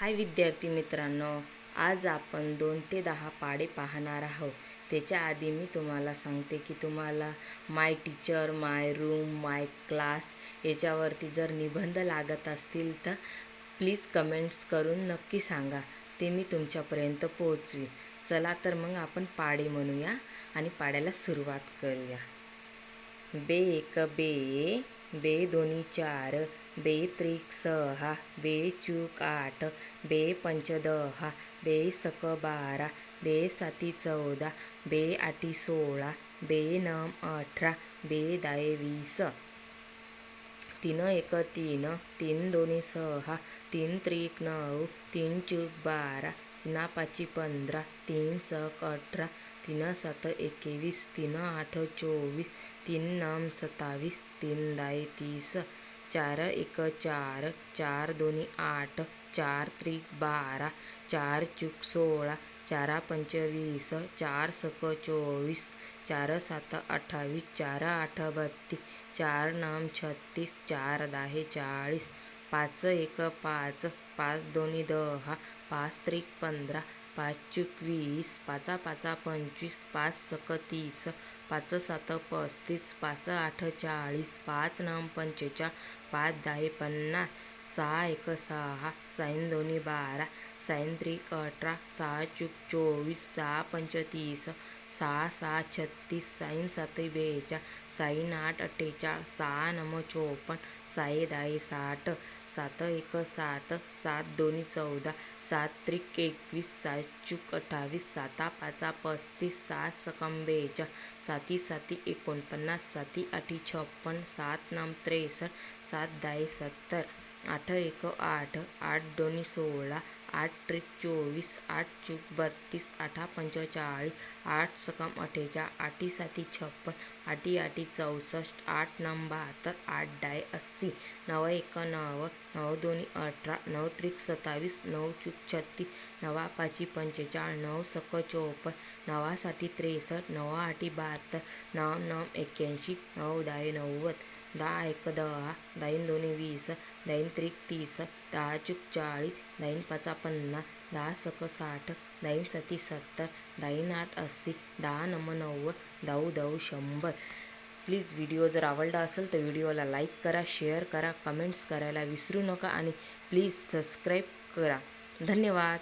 हाय विद्यार्थी मित्रांनो आज आपण दोन ते दहा पाडे पाहणार आहोत. त्याच्या आधी मी तुम्हाला सांगते की तुम्हाला my teacher my room my class याच्यावरती जर निबंध लागत असतील तर प्लीज कमेंट्स करून नक्की सांगा. ते मी तुमच्यापर्यंत पोहोचवीन. चला तर मग आपण पाडे म्हणूया आणि पाड्याला सुरुवात करूया. बे एक बे. बे दोन्ही चार बे त्रिक सहा बे चूक आठ बे पंच दहा बे सक बारा बे साती चौदा बे आठी सोळा बे नम अठरा बे दाये वीस. तीन एक तीन तीन दोन्ही सहा तीन त्रिक नऊ तीन चूक बारा ना पाची पंधरा तीन सक अठरा तीन सात एकवीस तीन आठ चोवीस तीन नम सत्तावीस तीन दाय तीस चार एक चार चार दोन्ही आठ चार त्रिक बारा चार चूक सोळा चार पंचवीस चार सक चोवीस चार सात अठ्ठावीस चार आठ बत्तीस चार नम छत्तीस चार दहा चाळीस पाच एक पाच पाच दोन्ही दहा पाच त्रिक पंधरा पाच चूक वीस. पाचा पाचा पंचवीस पाच सक तीस. पाच सात पस्तीस पाच आठ चाळीस पाच नऊ पंचेचाळीस पाच दहा पन्नास सहा एक सहा साईन दोन्ही बारा साईन त्रिक अठरा सहा चूक चोवीस सहा पंचतीस सहा सहा छत्तीस साईन सात बेचाळ साईन आठ अठ्ठेचाळ सहा नम चोपन्न साई दाई साठ सात एक सात सात दोन्ही चौदा सात त्रिक एकवीस सात चूक अठ्ठावीस साता पाचा पस्तीस सात सकम बेचाळीस साती साती एकोणपन्नास साती आठी छप्पन सात नम त्रेसष्ट सात दाई सत्तर आठ एक आठ आठ दोन्ही सोळा आठ त्रिक चोवीस आठ चूक बत्तीस आठा पंचेचाळीस आठ सकम अठ्ठेचाळीस आठी साती छप्पन आठी आठी चौसष्ट आठ नऊ बहात्तर आठ डाय अस्सी नव एक नव नऊ दोन्ही अठरा नऊ त्रिक सत्तावीस नऊ चूक छत्तीस नवा पाची पंचेचाळीस नऊ सक चोपन्न नवासाठी त्रेसष्ट नवा आठी बहात्तर नऊ नऊ एक्क्याऐंशी नऊ दहा नव्वद दहा एक दहा दाईन दोन्ही वीस दाईन त्रिक तीस दहा चूक चाळीस दाईन पाचा पन्नास दहा सक साठ दाईन सती सत्तर दाईन आठ अस्सी दहा नम नव्वद दाऊ दाऊ शंभर. प्लीज व्हिडिओ जर आवडला असेल तर व्हिडिओला लाईक करा शेअर करा कमेंट्स करायला विसरू नका आणि प्लीज सबस्क्राईब करा. धन्यवाद.